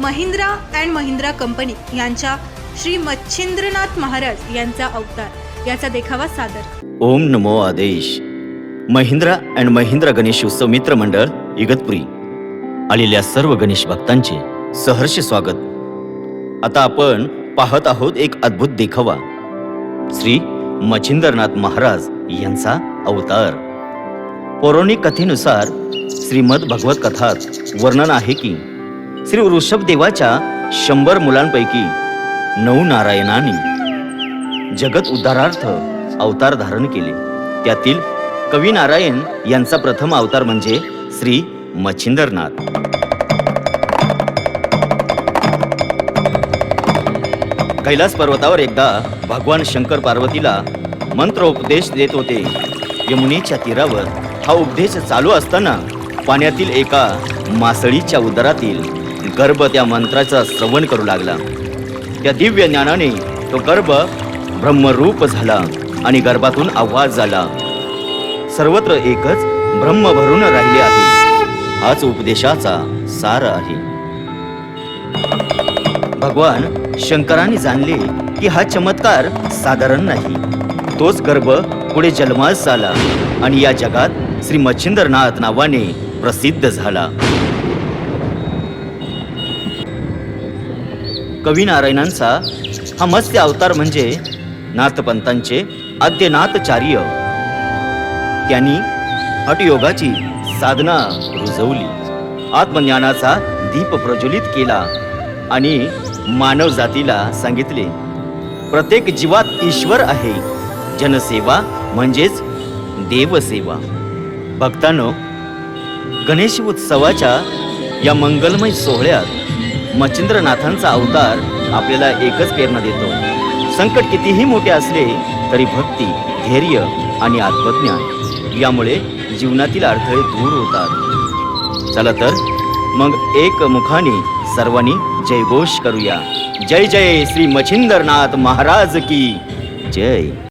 Mahindra and Mahindra company यांच्या श्री मच्छिंद्रनाथ महाराज यांचा अवतार. याचा देखावा सादर. ओम नमो आदेश. महिंद्रा अँड महिंद्रा गणेश उत्सव मित्र मंडळ इगतपुरी. आलेल्या सर्व गणेश भक्तांचे सहर्ष स्वागत. आता आपण पाहत आहोत एक अद्भुत देखावा. श्री मच्छिंद्रनाथ महाराज यांचा अवतार. पौराणिक कथेनुसार श्रीमद भगवत कथात वर्णन आहे की श्री वृषभ देवाच्या शंभर मुलांपैकी नऊ नारायणांनी जगत उद्धारार्थ अवतार धारण केले. त्यातील कवी नारायण यांचा प्रथम अवतार म्हणजे श्री मच्छिंदरनाथ. कैलास पर्वतावर एकदा भगवान शंकर पार्वतीला मंत्रोपदेश देत होते. यमुनेच्या तीरावर हा उपदेश चालू असताना पाण्यातील एका मासळीच्या उदरातील गर्भ त्या मंत्राचा श्रवण करू लागला. त्या दिव्य ज्ञानाने तो गर्भ ब्रह्मरूप झाला आणि गर्भातून आवाज झाला सर्वत्र एकच ब्रह्म भरून राहिले आहे. हाच उपदेशाचा सार आहे. भगवान शंकराने जाणले की हा चमत्कार साधारण नाही. तोच गर्भ पुढे जन्मास झाला आणि या जगात श्री मच्छिंद्रनाथ नावाने प्रसिद्ध झाला. कवी नारायणांचा हा मत्स्य अवतार म्हणजे नाथपंतांचे आद्यनाथचार्य त्यांनी हटयोगाची साधना रुजवली. आत्मज्ञानाचा दीप प्रज्वलित केला आणि मानव जातीला सांगितले प्रत्येक जीवात ईश्वर आहे. जनसेवा म्हणजेच देवसेवा. भक्तांनो गणेश उत्सवाच्या या मंगलमय सोहळ्यात मच्छिंद्रनाथांचा अवतार आपल्याला एकच प्रेरणा देतो. संकट कितीही मोठे असले तरी भक्ती धैर्य आणि आत्मज्ञान यामुळे जीवनातील अडथळे दूर होतात. चला तर मग एक मुखाने सर्वांनी जयघोष करूया. जय जय श्री मच्छिंद्रनाथ महाराज की जय.